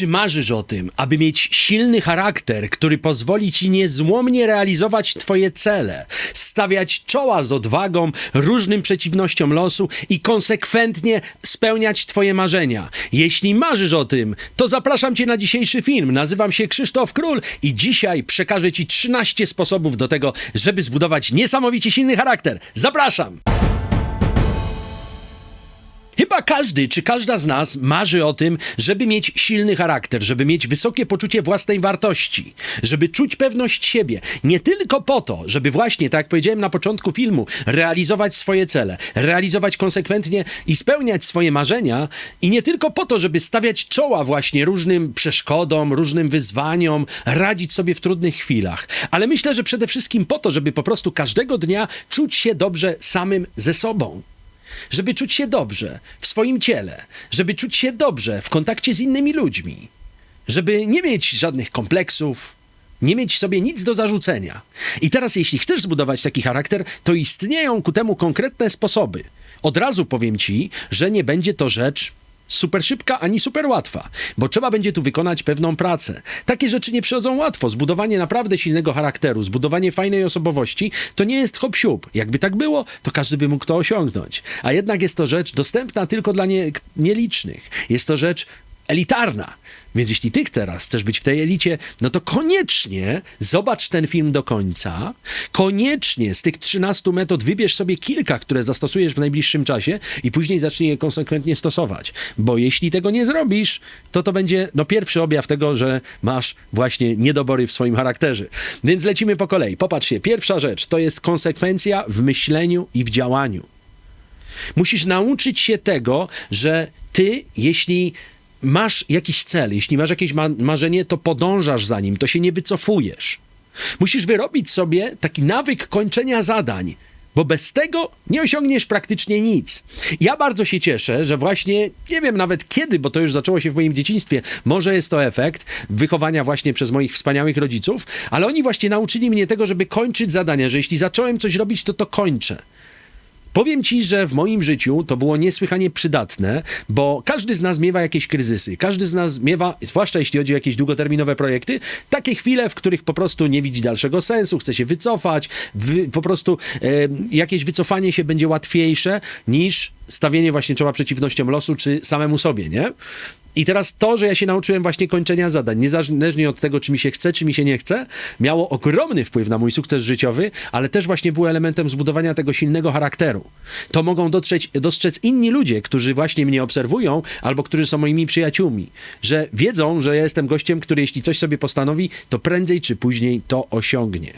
Czy marzysz o tym, aby mieć silny charakter, który pozwoli ci niezłomnie realizować twoje cele, stawiać czoła z odwagą różnym przeciwnościom losu i konsekwentnie spełniać twoje marzenia? Jeśli marzysz o tym, to zapraszam cię na dzisiejszy film. Nazywam się Krzysztof Król i dzisiaj przekażę ci 13 sposobów do tego, żeby zbudować niesamowicie silny charakter. Zapraszam! Chyba każdy czy każda z nas marzy o tym, żeby mieć silny charakter, żeby mieć wysokie poczucie własnej wartości, żeby czuć pewność siebie. Nie tylko po to, żeby właśnie, tak jak powiedziałem na początku filmu, realizować swoje cele, realizować konsekwentnie i spełniać swoje marzenia, i nie tylko po to, żeby stawiać czoła właśnie różnym przeszkodom, różnym wyzwaniom, radzić sobie w trudnych chwilach, ale myślę, że przede wszystkim po to, żeby po prostu każdego dnia czuć się dobrze samym ze sobą żeby czuć się dobrze w swoim ciele, żeby czuć się dobrze w kontakcie z innymi ludźmi, żeby nie mieć żadnych kompleksów, nie mieć sobie nic do zarzucenia. I teraz, jeśli chcesz zbudować taki charakter, to istnieją ku temu konkretne sposoby. Od razu powiem ci, że nie będzie to rzecz super szybka ani super łatwa, bo trzeba będzie tu wykonać pewną pracę. Takie rzeczy nie przychodzą łatwo. Zbudowanie naprawdę silnego charakteru, zbudowanie fajnej osobowości to nie jest hop siup. Jakby tak było, to każdy by mógł to osiągnąć. A jednak jest to rzecz dostępna tylko dla nie, nielicznych. Jest to rzecz elitarna. Więc jeśli ty teraz chcesz być w tej elicie, no to koniecznie zobacz ten film do końca. Koniecznie z tych 13 metod wybierz sobie kilka, które zastosujesz w najbliższym czasie i później zacznij je konsekwentnie stosować. Bo jeśli tego nie zrobisz, to to będzie no, pierwszy objaw tego, że masz właśnie niedobory w swoim charakterze. Więc lecimy po kolei. Popatrzcie, pierwsza rzecz to jest konsekwencja w myśleniu i w działaniu. Musisz nauczyć się tego, że ty, jeśli masz jakiś cel, jeśli masz jakieś ma marzenie, to podążasz za nim, to się nie wycofujesz. Musisz wyrobić sobie taki nawyk kończenia zadań, bo bez tego nie osiągniesz praktycznie nic. Ja bardzo się cieszę, że właśnie, nie wiem nawet kiedy, bo to już zaczęło się w moim dzieciństwie, może jest to efekt wychowania właśnie przez moich wspaniałych rodziców, ale oni właśnie nauczyli mnie tego, żeby kończyć zadania, że jeśli zacząłem coś robić, to to kończę. Powiem ci, że w moim życiu to było niesłychanie przydatne, bo każdy z nas miewa jakieś kryzysy. Każdy z nas miewa, zwłaszcza jeśli chodzi o jakieś długoterminowe projekty, takie chwile, w których po prostu nie widzi dalszego sensu, chce się wycofać, wy, po prostu e, jakieś wycofanie się będzie łatwiejsze niż stawienie właśnie czoła przeciwnościom losu czy samemu sobie, nie? I teraz to, że ja się nauczyłem właśnie kończenia zadań, niezależnie od tego, czy mi się chce, czy mi się nie chce, miało ogromny wpływ na mój sukces życiowy, ale też właśnie było elementem zbudowania tego silnego charakteru. To mogą dotrzeć, dostrzec inni ludzie, którzy właśnie mnie obserwują, albo którzy są moimi przyjaciółmi, że wiedzą, że ja jestem gościem, który jeśli coś sobie postanowi, to prędzej czy później to osiągnie.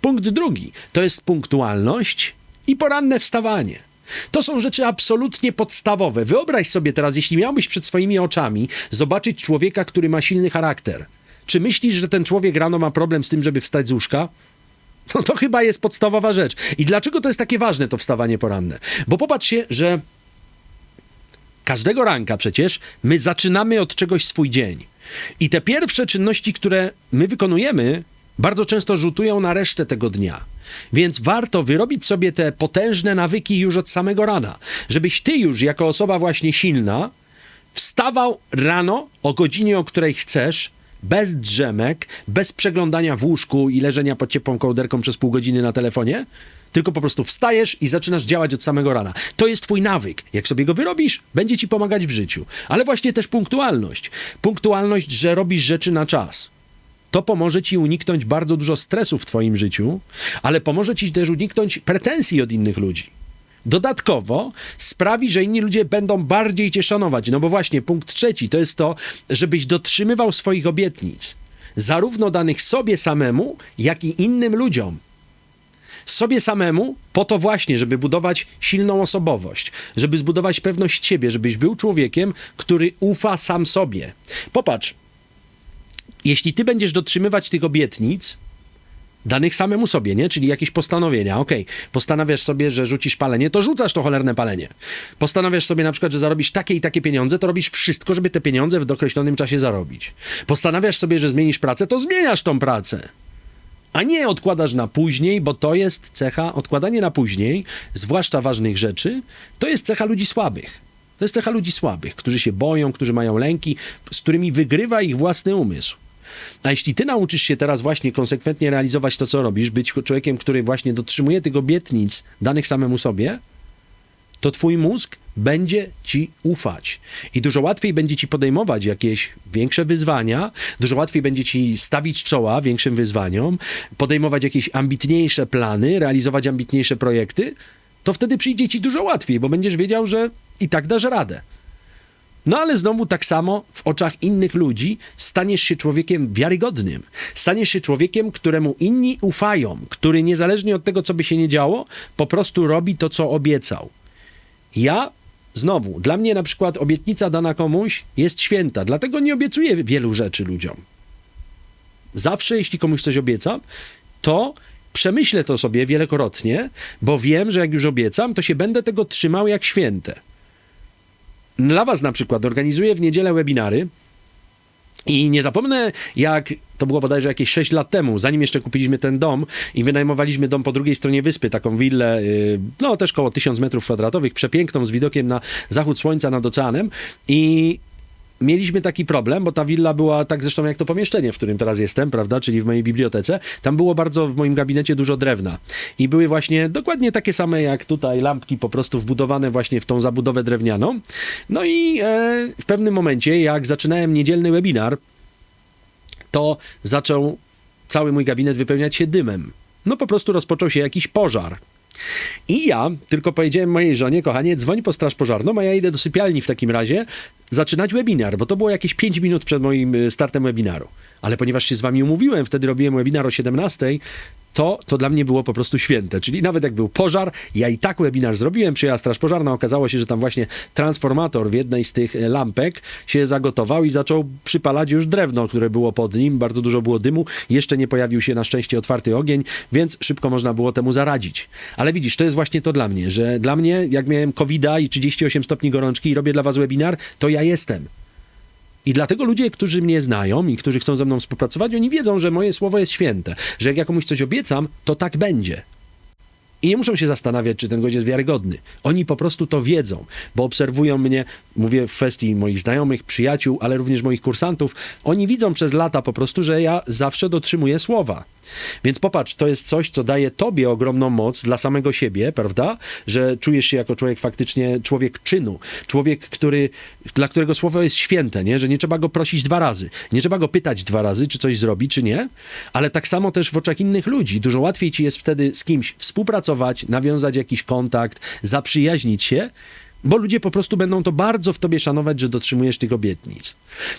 Punkt drugi to jest punktualność i poranne wstawanie. To są rzeczy absolutnie podstawowe. Wyobraź sobie teraz, jeśli miałbyś przed swoimi oczami zobaczyć człowieka, który ma silny charakter. Czy myślisz, że ten człowiek rano ma problem z tym, żeby wstać z łóżka? No to chyba jest podstawowa rzecz. I dlaczego to jest takie ważne, to wstawanie poranne? Bo popatrzcie, że każdego ranka przecież my zaczynamy od czegoś swój dzień. I te pierwsze czynności, które my wykonujemy, bardzo często rzutują na resztę tego dnia. Więc warto wyrobić sobie te potężne nawyki już od samego rana, żebyś ty już jako osoba właśnie silna wstawał rano o godzinie, o której chcesz, bez drzemek, bez przeglądania w łóżku i leżenia pod ciepłą kołderką przez pół godziny na telefonie, tylko po prostu wstajesz i zaczynasz działać od samego rana. To jest twój nawyk. Jak sobie go wyrobisz, będzie ci pomagać w życiu. Ale właśnie też punktualność. Punktualność, że robisz rzeczy na czas. To pomoże ci uniknąć bardzo dużo stresu w twoim życiu, ale pomoże ci też uniknąć pretensji od innych ludzi. Dodatkowo sprawi, że inni ludzie będą bardziej cię szanować. No bo właśnie punkt trzeci to jest to, żebyś dotrzymywał swoich obietnic, zarówno danych sobie samemu, jak i innym ludziom. Sobie samemu po to właśnie, żeby budować silną osobowość, żeby zbudować pewność siebie, żebyś był człowiekiem, który ufa sam sobie. Popatrz, jeśli ty będziesz dotrzymywać tych obietnic, danych samemu sobie, nie? Czyli jakieś postanowienia. Okej, okay. postanawiasz sobie, że rzucisz palenie, to rzucasz to cholerne palenie. Postanawiasz sobie na przykład, że zarobisz takie i takie pieniądze, to robisz wszystko, żeby te pieniądze w określonym czasie zarobić. Postanawiasz sobie, że zmienisz pracę, to zmieniasz tą pracę. A nie odkładasz na później, bo to jest cecha, odkładanie na później, zwłaszcza ważnych rzeczy, to jest cecha ludzi słabych. To jest cecha ludzi słabych, którzy się boją, którzy mają lęki, z którymi wygrywa ich własny umysł. A jeśli ty nauczysz się teraz właśnie konsekwentnie realizować to, co robisz, być człowiekiem, który właśnie dotrzymuje tych obietnic danych samemu sobie, to twój mózg będzie ci ufać. I dużo łatwiej będzie ci podejmować jakieś większe wyzwania, dużo łatwiej będzie ci stawić czoła większym wyzwaniom, podejmować jakieś ambitniejsze plany, realizować ambitniejsze projekty. To wtedy przyjdzie ci dużo łatwiej, bo będziesz wiedział, że i tak dasz radę. No ale znowu tak samo w oczach innych ludzi staniesz się człowiekiem wiarygodnym. Staniesz się człowiekiem, któremu inni ufają, który niezależnie od tego, co by się nie działo, po prostu robi to, co obiecał. Ja znowu, dla mnie na przykład obietnica dana komuś jest święta, dlatego nie obiecuję wielu rzeczy ludziom. Zawsze, jeśli komuś coś obiecam, to przemyślę to sobie wielokrotnie, bo wiem, że jak już obiecam, to się będę tego trzymał jak święte. Dla Was na przykład organizuję w niedzielę webinary. I nie zapomnę, jak to było bodajże jakieś 6 lat temu, zanim jeszcze kupiliśmy ten dom i wynajmowaliśmy dom po drugiej stronie wyspy, taką willę, yy, no też koło 1000 metrów kwadratowych, przepiękną, z widokiem na zachód słońca nad oceanem. I mieliśmy taki problem, bo ta willa była tak zresztą jak to pomieszczenie, w którym teraz jestem, prawda, czyli w mojej bibliotece. Tam było bardzo w moim gabinecie dużo drewna i były właśnie dokładnie takie same jak tutaj lampki po prostu wbudowane właśnie w tą zabudowę drewnianą. No i e, w pewnym momencie, jak zaczynałem niedzielny webinar, to zaczął cały mój gabinet wypełniać się dymem. No po prostu rozpoczął się jakiś pożar. I ja tylko powiedziałem mojej żonie, kochanie, dzwoń po straż pożarną, a ja idę do sypialni w takim razie zaczynać webinar, bo to było jakieś 5 minut przed moim y, startem webinaru. Ale ponieważ się z wami umówiłem, wtedy robiłem webinar o 17, to, to dla mnie było po prostu święte. Czyli nawet jak był pożar, ja i tak webinar zrobiłem, przyjęła straż pożarna, okazało się, że tam właśnie transformator w jednej z tych e, lampek się zagotował i zaczął przypalać już drewno, które było pod nim, bardzo dużo było dymu, jeszcze nie pojawił się na szczęście otwarty ogień, więc szybko można było temu zaradzić. Ale widzisz, to jest właśnie to dla mnie, że dla mnie, jak miałem covid i 38 stopni gorączki i robię dla was webinar, to ja jestem. I dlatego ludzie, którzy mnie znają i którzy chcą ze mną współpracować, oni wiedzą, że moje słowo jest święte, że jak ja komuś coś obiecam, to tak będzie. I nie muszą się zastanawiać, czy ten gość jest wiarygodny. Oni po prostu to wiedzą, bo obserwują mnie, mówię w kwestii moich znajomych, przyjaciół, ale również moich kursantów. Oni widzą przez lata po prostu, że ja zawsze dotrzymuję słowa. Więc popatrz, to jest coś, co daje tobie ogromną moc dla samego siebie, prawda? Że czujesz się jako człowiek faktycznie, człowiek czynu, człowiek, który, dla którego słowo jest święte, nie? Że nie trzeba go prosić dwa razy, nie trzeba go pytać dwa razy, czy coś zrobi, czy nie, ale tak samo też w oczach innych ludzi. Dużo łatwiej ci jest wtedy z kimś współpracować, nawiązać jakiś kontakt, zaprzyjaźnić się, bo ludzie po prostu będą to bardzo w tobie szanować, że dotrzymujesz tych obietnic.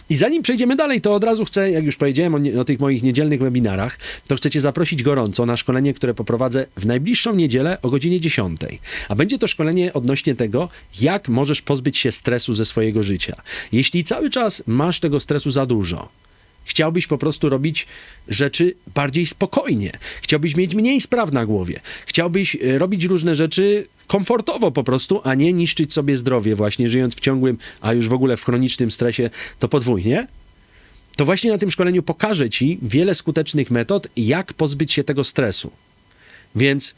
I zanim przejdziemy dalej, to od razu chcę, jak już powiedziałem o, nie, o tych moich niedzielnych webinarach, to chcę cię zaprosić gorąco na szkolenie, które poprowadzę w najbliższą niedzielę o godzinie 10. A będzie to szkolenie odnośnie tego, jak możesz pozbyć się stresu ze swojego życia. Jeśli cały czas masz tego stresu za dużo, Chciałbyś po prostu robić rzeczy bardziej spokojnie. Chciałbyś mieć mniej spraw na głowie. Chciałbyś e, robić różne rzeczy komfortowo po prostu, a nie niszczyć sobie zdrowie właśnie, żyjąc w ciągłym, a już w ogóle w chronicznym stresie to podwójnie. To właśnie na tym szkoleniu pokażę Ci wiele skutecznych metod, jak pozbyć się tego stresu. Więc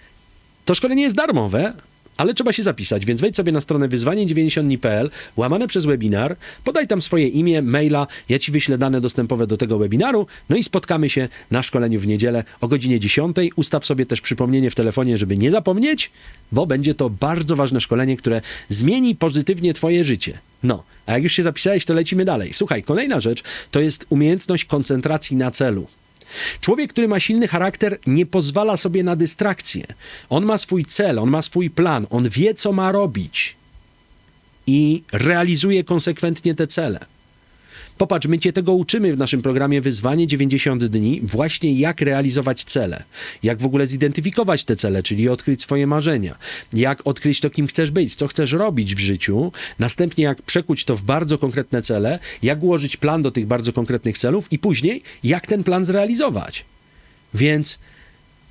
to szkolenie jest darmowe, ale trzeba się zapisać, więc wejdź sobie na stronę wyzwanie90.pl, łamane przez webinar, podaj tam swoje imię, maila, ja ci wyślę dane dostępowe do tego webinaru, no i spotkamy się na szkoleniu w niedzielę o godzinie 10. Ustaw sobie też przypomnienie w telefonie, żeby nie zapomnieć, bo będzie to bardzo ważne szkolenie, które zmieni pozytywnie twoje życie. No, a jak już się zapisałeś, to lecimy dalej. Słuchaj, kolejna rzecz to jest umiejętność koncentracji na celu. Człowiek, który ma silny charakter, nie pozwala sobie na dystrakcję. On ma swój cel, on ma swój plan, on wie, co ma robić i realizuje konsekwentnie te cele. Popatrz, my Cię tego uczymy w naszym programie Wyzwanie 90 dni, właśnie jak realizować cele, jak w ogóle zidentyfikować te cele, czyli odkryć swoje marzenia, jak odkryć to, kim chcesz być, co chcesz robić w życiu, następnie jak przekuć to w bardzo konkretne cele, jak ułożyć plan do tych bardzo konkretnych celów i później jak ten plan zrealizować. Więc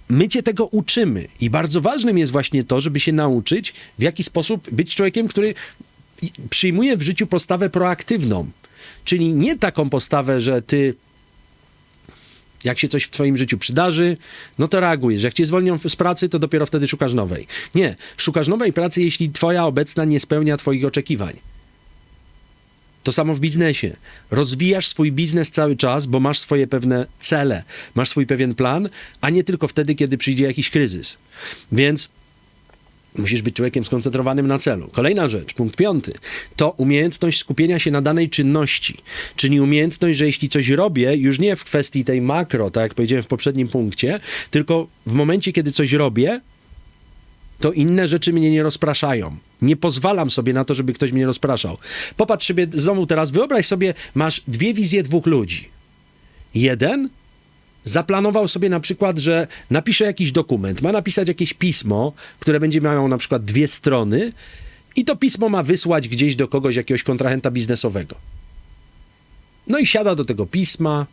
my cię tego uczymy i bardzo ważnym jest właśnie to, żeby się nauczyć, w jaki sposób być człowiekiem, który przyjmuje w życiu postawę proaktywną. Czyli nie taką postawę, że ty jak się coś w twoim życiu przydarzy, no to reagujesz. Jak cię zwolnią z pracy, to dopiero wtedy szukasz nowej. Nie, szukasz nowej pracy, jeśli twoja obecna nie spełnia twoich oczekiwań. To samo w biznesie. Rozwijasz swój biznes cały czas, bo masz swoje pewne cele, masz swój pewien plan, a nie tylko wtedy, kiedy przyjdzie jakiś kryzys. Więc Musisz być człowiekiem skoncentrowanym na celu. Kolejna rzecz, punkt piąty, to umiejętność skupienia się na danej czynności. Czyli umiejętność, że jeśli coś robię, już nie w kwestii tej makro, tak jak powiedziałem w poprzednim punkcie, tylko w momencie, kiedy coś robię, to inne rzeczy mnie nie rozpraszają. Nie pozwalam sobie na to, żeby ktoś mnie rozpraszał. Popatrz sobie znowu teraz, wyobraź sobie, masz dwie wizje dwóch ludzi. Jeden zaplanował sobie na przykład, że napisze jakiś dokument, ma napisać jakieś pismo, które będzie miało na przykład dwie strony i to pismo ma wysłać gdzieś do kogoś, jakiegoś kontrahenta biznesowego. No i siada do tego pisma,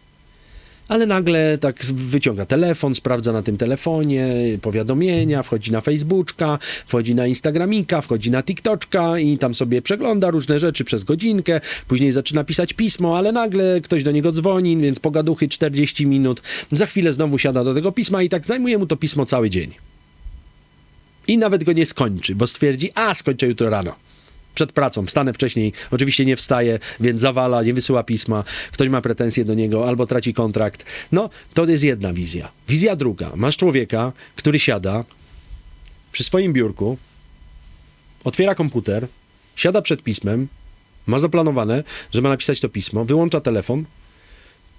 ale nagle tak wyciąga telefon, sprawdza na tym telefonie powiadomienia, wchodzi na Facebooka, wchodzi na Instagramika, wchodzi na TikToczka i tam sobie przegląda różne rzeczy przez godzinkę, później zaczyna pisać pismo, ale nagle ktoś do niego dzwoni, więc pogaduchy 40 minut, za chwilę znowu siada do tego pisma i tak zajmuje mu to pismo cały dzień. I nawet go nie skończy, bo stwierdzi, a skończę jutro rano przed pracą, wstanę wcześniej, oczywiście nie wstaje, więc zawala, nie wysyła pisma, ktoś ma pretensje do niego albo traci kontrakt. No, to jest jedna wizja. Wizja druga. Masz człowieka, który siada przy swoim biurku, otwiera komputer, siada przed pismem, ma zaplanowane, że ma napisać to pismo, wyłącza telefon,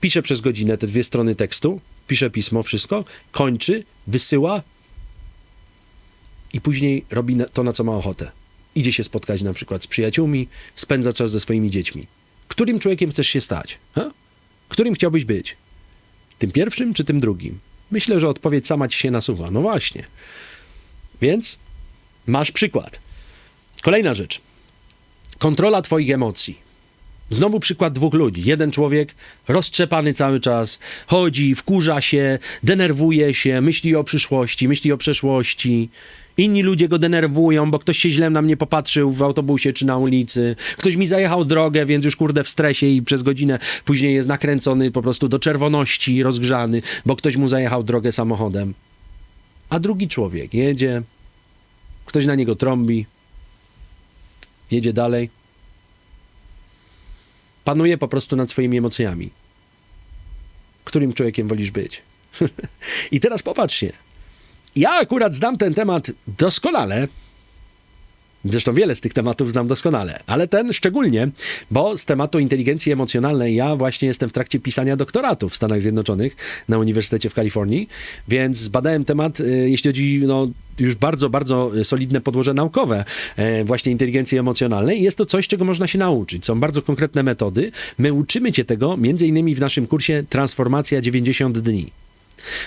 pisze przez godzinę te dwie strony tekstu, pisze pismo, wszystko, kończy, wysyła i później robi to, na co ma ochotę. Idzie się spotkać na przykład z przyjaciółmi, spędza czas ze swoimi dziećmi. Którym człowiekiem chcesz się stać? Ha? Którym chciałbyś być? Tym pierwszym czy tym drugim? Myślę, że odpowiedź sama ci się nasuwa. No właśnie. Więc masz przykład. Kolejna rzecz. Kontrola twoich emocji. Znowu przykład dwóch ludzi. Jeden człowiek roztrzepany cały czas, chodzi, wkurza się, denerwuje się, myśli o przyszłości, myśli o przeszłości. Inni ludzie go denerwują, bo ktoś się źle na mnie popatrzył w autobusie czy na ulicy. Ktoś mi zajechał drogę, więc już kurde w stresie i przez godzinę później jest nakręcony po prostu do czerwoności, rozgrzany, bo ktoś mu zajechał drogę samochodem. A drugi człowiek jedzie, ktoś na niego trąbi, jedzie dalej panuje po prostu nad swoimi emocjami. Którym człowiekiem wolisz być? I teraz popatrzcie. Ja akurat znam ten temat doskonale. Zresztą wiele z tych tematów znam doskonale, ale ten szczególnie, bo z tematu inteligencji emocjonalnej ja właśnie jestem w trakcie pisania doktoratu w Stanach Zjednoczonych na Uniwersytecie w Kalifornii, więc zbadałem temat, y, jeśli chodzi no, już bardzo, bardzo solidne podłoże naukowe e, właśnie inteligencji emocjonalnej jest to coś, czego można się nauczyć. Są bardzo konkretne metody. My uczymy cię tego między innymi w naszym kursie Transformacja 90 dni.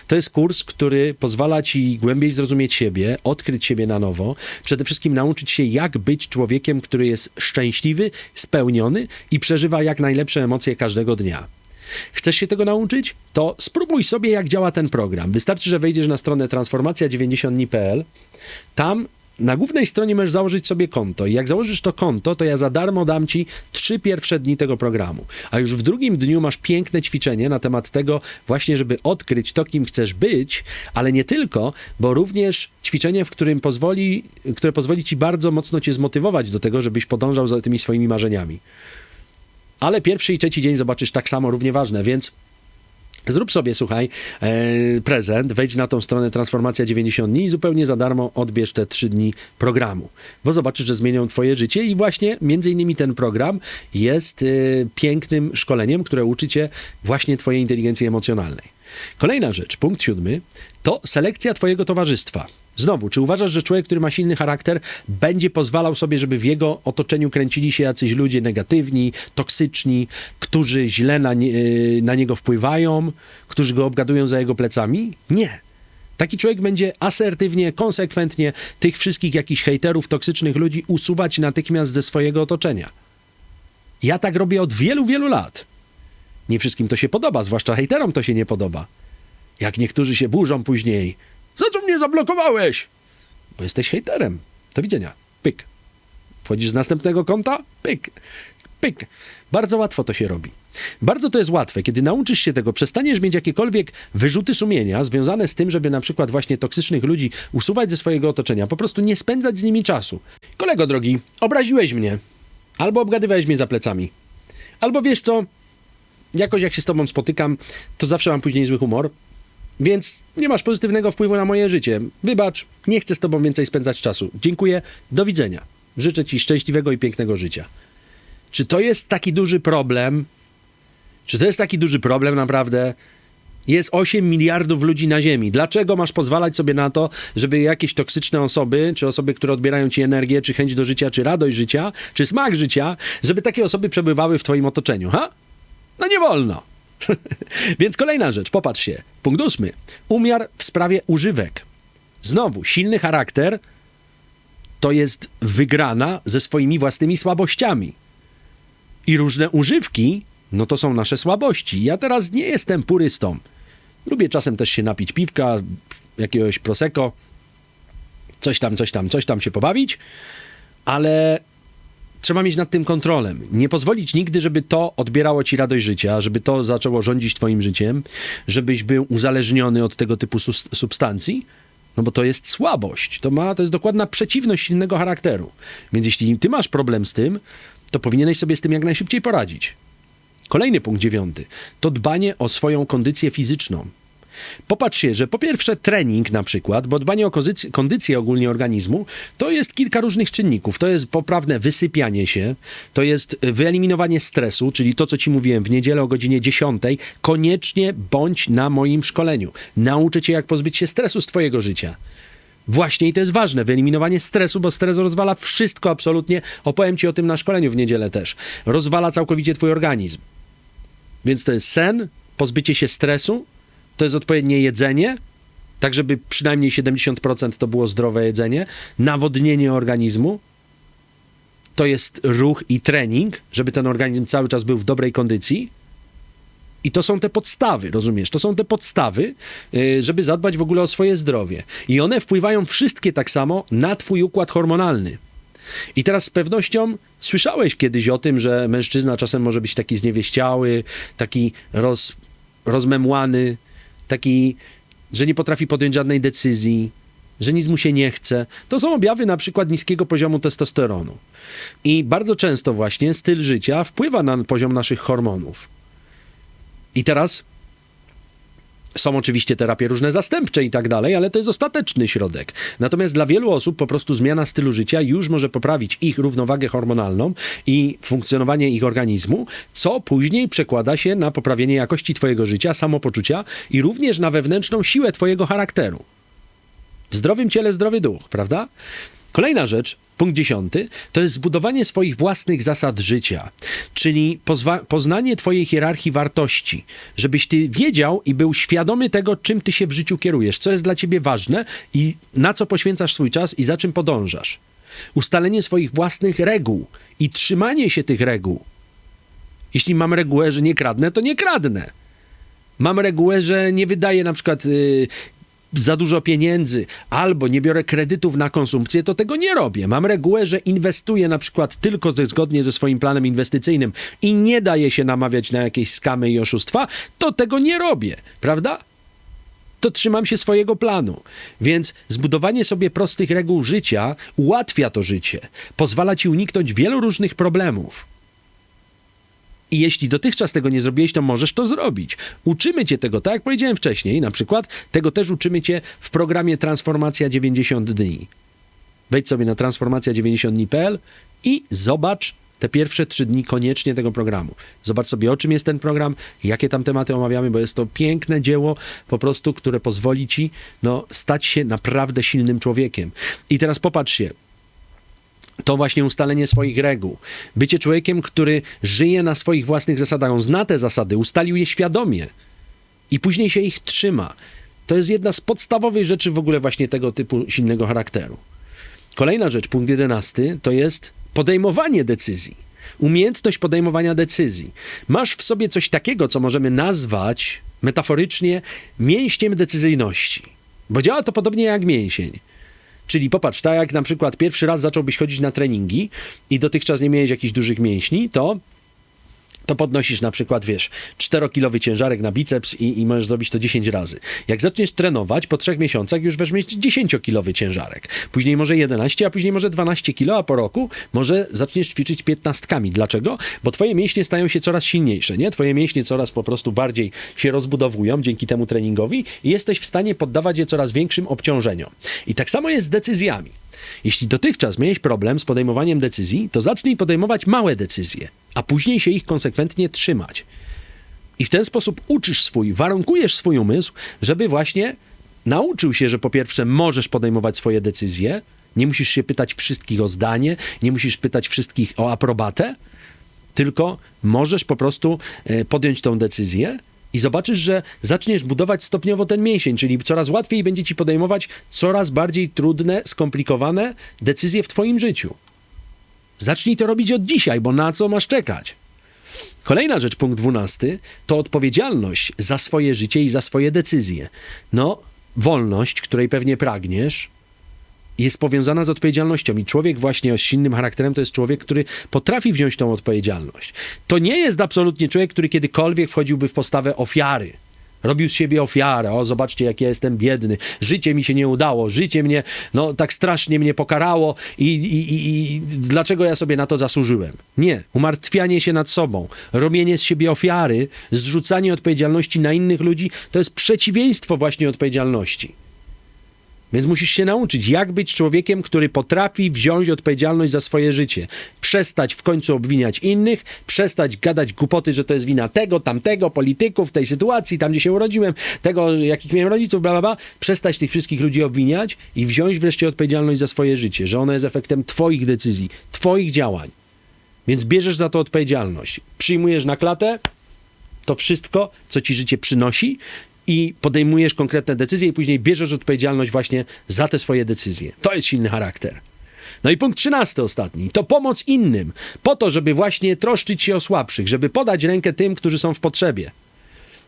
To jest kurs, który pozwala ci głębiej zrozumieć siebie, odkryć siebie na nowo, przede wszystkim nauczyć się, jak być człowiekiem, który jest szczęśliwy, spełniony i przeżywa jak najlepsze emocje każdego dnia. Chcesz się tego nauczyć? To spróbuj sobie, jak działa ten program. Wystarczy, że wejdziesz na stronę transformacja90.pl. Tam na głównej stronie możesz założyć sobie konto i jak założysz to konto, to ja za darmo dam ci trzy pierwsze dni tego programu. A już w drugim dniu masz piękne ćwiczenie na temat tego właśnie, żeby odkryć to, kim chcesz być, ale nie tylko, bo również ćwiczenie, w którym pozwoli, które pozwoli ci bardzo mocno cię zmotywować do tego, żebyś podążał za tymi swoimi marzeniami. Ale pierwszy i trzeci dzień zobaczysz tak samo równie ważne, więc Zrób sobie, słuchaj, e, prezent, wejdź na tą stronę Transformacja 90 dni i zupełnie za darmo odbierz te 3 dni programu, bo zobaczysz, że zmienią twoje życie i właśnie między innymi ten program jest e, pięknym szkoleniem, które uczy cię właśnie twojej inteligencji emocjonalnej. Kolejna rzecz, punkt siódmy, to selekcja twojego towarzystwa. Znowu, czy uważasz, że człowiek, który ma silny charakter, będzie pozwalał sobie, żeby w jego otoczeniu kręcili się jacyś ludzie negatywni, toksyczni, którzy źle na, nie, y, na niego wpływają, którzy go obgadują za jego plecami? Nie. Taki człowiek będzie asertywnie, konsekwentnie tych wszystkich jakichś hejterów, toksycznych ludzi usuwać natychmiast ze swojego otoczenia. Ja tak robię od wielu, wielu lat. Nie wszystkim to się podoba, zwłaszcza hejterom to się nie podoba. Jak niektórzy się burzą później. Za co mnie zablokowałeś? Bo jesteś hejterem. Do widzenia. Pyk. Wchodzisz z następnego konta? Pyk. Pyk. Bardzo łatwo to się robi. Bardzo to jest łatwe. Kiedy nauczysz się tego, przestaniesz mieć jakiekolwiek wyrzuty sumienia związane z tym, żeby na przykład właśnie toksycznych ludzi usuwać ze swojego otoczenia, po prostu nie spędzać z nimi czasu. Kolego drogi, obraziłeś mnie. Albo obgadywałeś mnie za plecami. Albo wiesz co, jakoś jak się z tobą spotykam, to zawsze mam później zły humor, więc nie masz pozytywnego wpływu na moje życie. Wybacz, nie chcę z tobą więcej spędzać czasu. Dziękuję, do widzenia. Życzę ci szczęśliwego i pięknego życia. Czy to jest taki duży problem? Czy to jest taki duży problem naprawdę? Jest 8 miliardów ludzi na Ziemi. Dlaczego masz pozwalać sobie na to, żeby jakieś toksyczne osoby, czy osoby, które odbierają ci energię, czy chęć do życia, czy radość życia, czy smak życia, żeby takie osoby przebywały w twoim otoczeniu, ha? No nie wolno. Więc kolejna rzecz, popatrz się. Punkt ósmy. Umiar w sprawie używek. Znowu, silny charakter to jest wygrana ze swoimi własnymi słabościami. I różne używki, no to są nasze słabości. Ja teraz nie jestem purystą. Lubię czasem też się napić piwka, jakiegoś prosecco, coś tam, coś tam, coś tam się pobawić, ale trzeba mieć nad tym kontrolę. Nie pozwolić nigdy, żeby to odbierało ci radość życia, żeby to zaczęło rządzić twoim życiem, żebyś był uzależniony od tego typu substancji, no bo to jest słabość. To, ma, to jest dokładna przeciwność silnego charakteru. Więc jeśli ty masz problem z tym, to powinieneś sobie z tym jak najszybciej poradzić. Kolejny punkt dziewiąty to dbanie o swoją kondycję fizyczną. Popatrz się, że po pierwsze trening na przykład, bo dbanie o kondycję ogólnie organizmu, to jest kilka różnych czynników. To jest poprawne wysypianie się, to jest wyeliminowanie stresu, czyli to, co ci mówiłem w niedzielę o godzinie 10, koniecznie bądź na moim szkoleniu. Nauczę cię, jak pozbyć się stresu z twojego życia. Właśnie i to jest ważne, wyeliminowanie stresu, bo stres rozwala wszystko absolutnie. Opowiem ci o tym na szkoleniu w niedzielę też. Rozwala całkowicie twój organizm. Więc to jest sen, pozbycie się stresu, to jest odpowiednie jedzenie, tak żeby przynajmniej 70% to było zdrowe jedzenie, nawodnienie organizmu, to jest ruch i trening, żeby ten organizm cały czas był w dobrej kondycji. I to są te podstawy, rozumiesz? To są te podstawy, yy, żeby zadbać w ogóle o swoje zdrowie. I one wpływają wszystkie tak samo na twój układ hormonalny. I teraz z pewnością słyszałeś kiedyś o tym, że mężczyzna czasem może być taki zniewieściały, taki roz, rozmemłany, taki, że nie potrafi podjąć żadnej decyzji, że nic mu się nie chce. To są objawy na przykład niskiego poziomu testosteronu. I bardzo często właśnie styl życia wpływa na poziom naszych hormonów. I teraz są oczywiście terapie różne zastępcze i tak dalej, ale to jest ostateczny środek. Natomiast dla wielu osób po prostu zmiana stylu życia już może poprawić ich równowagę hormonalną i funkcjonowanie ich organizmu, co później przekłada się na poprawienie jakości Twojego życia, samopoczucia i również na wewnętrzną siłę Twojego charakteru. W zdrowym ciele zdrowy duch, prawda? Kolejna rzecz, punkt dziesiąty, to jest zbudowanie swoich własnych zasad życia, czyli poznanie Twojej hierarchii wartości, żebyś Ty wiedział i był świadomy tego, czym Ty się w życiu kierujesz, co jest dla Ciebie ważne i na co poświęcasz swój czas i za czym podążasz. Ustalenie swoich własnych reguł i trzymanie się tych reguł. Jeśli mam regułę, że nie kradnę, to nie kradnę. Mam regułę, że nie wydaję na przykład y, za dużo pieniędzy albo nie biorę kredytów na konsumpcję, to tego nie robię. Mam regułę, że inwestuję na przykład tylko ze, zgodnie ze swoim planem inwestycyjnym i nie daję się namawiać na jakieś skamy i oszustwa, to tego nie robię, prawda? To trzymam się swojego planu. Więc zbudowanie sobie prostych reguł życia ułatwia to życie, pozwala ci uniknąć wielu różnych problemów. I jeśli dotychczas tego nie zrobiłeś, to możesz to zrobić. Uczymy cię tego, tak jak powiedziałem wcześniej, na przykład tego też uczymy cię w programie Transformacja 90 dni. Wejdź sobie na transformacja90dni.pl i zobacz te pierwsze trzy dni koniecznie tego programu. Zobacz sobie, o czym jest ten program, jakie tam tematy omawiamy, bo jest to piękne dzieło, po prostu, które pozwoli ci no, stać się naprawdę silnym człowiekiem. I teraz popatrz się, to właśnie ustalenie swoich reguł. Bycie człowiekiem, który żyje na swoich własnych zasadach. On zna te zasady, ustalił je świadomie i później się ich trzyma. To jest jedna z podstawowych rzeczy w ogóle właśnie tego typu silnego charakteru. Kolejna rzecz, punkt jedenasty, to jest podejmowanie decyzji. Umiejętność podejmowania decyzji. Masz w sobie coś takiego, co możemy nazwać metaforycznie mięśniem decyzyjności. Bo działa to podobnie jak mięsień. Czyli popatrz, tak jak na przykład pierwszy raz zacząłbyś chodzić na treningi i dotychczas nie miałeś jakichś dużych mięśni, to to podnosisz na przykład, wiesz, 4-kilowy ciężarek na biceps i, i możesz zrobić to 10 razy. Jak zaczniesz trenować, po trzech miesiącach już weźmiesz 10-kilowy ciężarek. Później może 11, a później może 12 kilo, a po roku może zaczniesz ćwiczyć 15. Dlaczego? Bo twoje mięśnie stają się coraz silniejsze, nie? Twoje mięśnie coraz po prostu bardziej się rozbudowują dzięki temu treningowi i jesteś w stanie poddawać je coraz większym obciążeniom. I tak samo jest z decyzjami. Jeśli dotychczas miałeś problem z podejmowaniem decyzji, to zacznij podejmować małe decyzje, a później się ich konsekwentnie trzymać. I w ten sposób uczysz swój, warunkujesz swój umysł, żeby właśnie nauczył się, że po pierwsze możesz podejmować swoje decyzje, nie musisz się pytać wszystkich o zdanie, nie musisz pytać wszystkich o aprobatę, tylko możesz po prostu e, podjąć tą decyzję i zobaczysz, że zaczniesz budować stopniowo ten mięsień, czyli coraz łatwiej będzie ci podejmować coraz bardziej trudne, skomplikowane decyzje w twoim życiu. Zacznij to robić od dzisiaj, bo na co masz czekać? Kolejna rzecz, punkt dwunasty, to odpowiedzialność za swoje życie i za swoje decyzje. No, wolność, której pewnie pragniesz, jest powiązana z odpowiedzialnością i człowiek właśnie z silnym charakterem to jest człowiek, który potrafi wziąć tą odpowiedzialność. To nie jest absolutnie człowiek, który kiedykolwiek wchodziłby w postawę ofiary. Robił z siebie ofiarę. O, zobaczcie, jak ja jestem biedny. Życie mi się nie udało. Życie mnie, no, tak strasznie mnie pokarało i, i, i, i dlaczego ja sobie na to zasłużyłem? Nie. Umartwianie się nad sobą, robienie z siebie ofiary, zrzucanie odpowiedzialności na innych ludzi, to jest przeciwieństwo właśnie odpowiedzialności. Więc musisz się nauczyć, jak być człowiekiem, który potrafi wziąć odpowiedzialność za swoje życie. Przestać w końcu obwiniać innych, przestać gadać głupoty, że to jest wina tego, tamtego, polityków, tej sytuacji, tam gdzie się urodziłem, tego, jakich miałem rodziców, bla, bla, bla. Przestać tych wszystkich ludzi obwiniać i wziąć wreszcie odpowiedzialność za swoje życie, że ono jest efektem twoich decyzji, twoich działań. Więc bierzesz za to odpowiedzialność. Przyjmujesz na klatę to wszystko, co ci życie przynosi i podejmujesz konkretne decyzje i później bierzesz odpowiedzialność właśnie za te swoje decyzje. To jest silny charakter. No i punkt trzynasty ostatni. To pomoc innym. Po to, żeby właśnie troszczyć się o słabszych, żeby podać rękę tym, którzy są w potrzebie.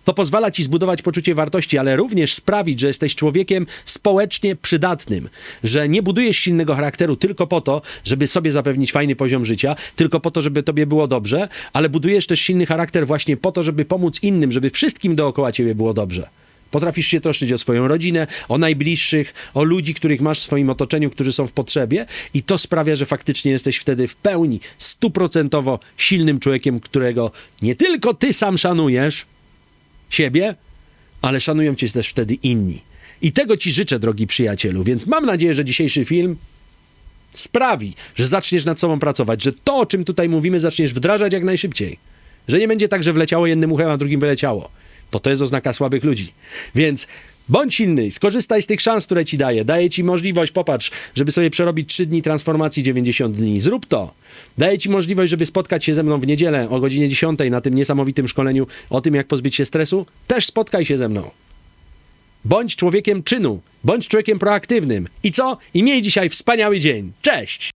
To pozwala ci zbudować poczucie wartości, ale również sprawić, że jesteś człowiekiem społecznie przydatnym, że nie budujesz silnego charakteru tylko po to, żeby sobie zapewnić fajny poziom życia, tylko po to, żeby tobie było dobrze, ale budujesz też silny charakter właśnie po to, żeby pomóc innym, żeby wszystkim dookoła ciebie było dobrze. Potrafisz się troszczyć o swoją rodzinę, o najbliższych, o ludzi, których masz w swoim otoczeniu, którzy są w potrzebie, i to sprawia, że faktycznie jesteś wtedy w pełni stuprocentowo silnym człowiekiem, którego nie tylko ty sam szanujesz, siebie, ale szanują cię też wtedy inni. I tego ci życzę, drogi przyjacielu. Więc mam nadzieję, że dzisiejszy film sprawi, że zaczniesz nad sobą pracować, że to, o czym tutaj mówimy, zaczniesz wdrażać jak najszybciej. Że nie będzie tak, że wleciało jednym uchem, a drugim wyleciało. Bo to jest oznaka słabych ludzi. Więc bądź silny, skorzystaj z tych szans, które ci daje. Daje ci możliwość, popatrz, żeby sobie przerobić 3 dni transformacji 90 dni. Zrób to. Daje ci możliwość, żeby spotkać się ze mną w niedzielę o godzinie 10 na tym niesamowitym szkoleniu o tym, jak pozbyć się stresu. Też spotkaj się ze mną. Bądź człowiekiem czynu, bądź człowiekiem proaktywnym. I co? I miej dzisiaj wspaniały dzień. Cześć!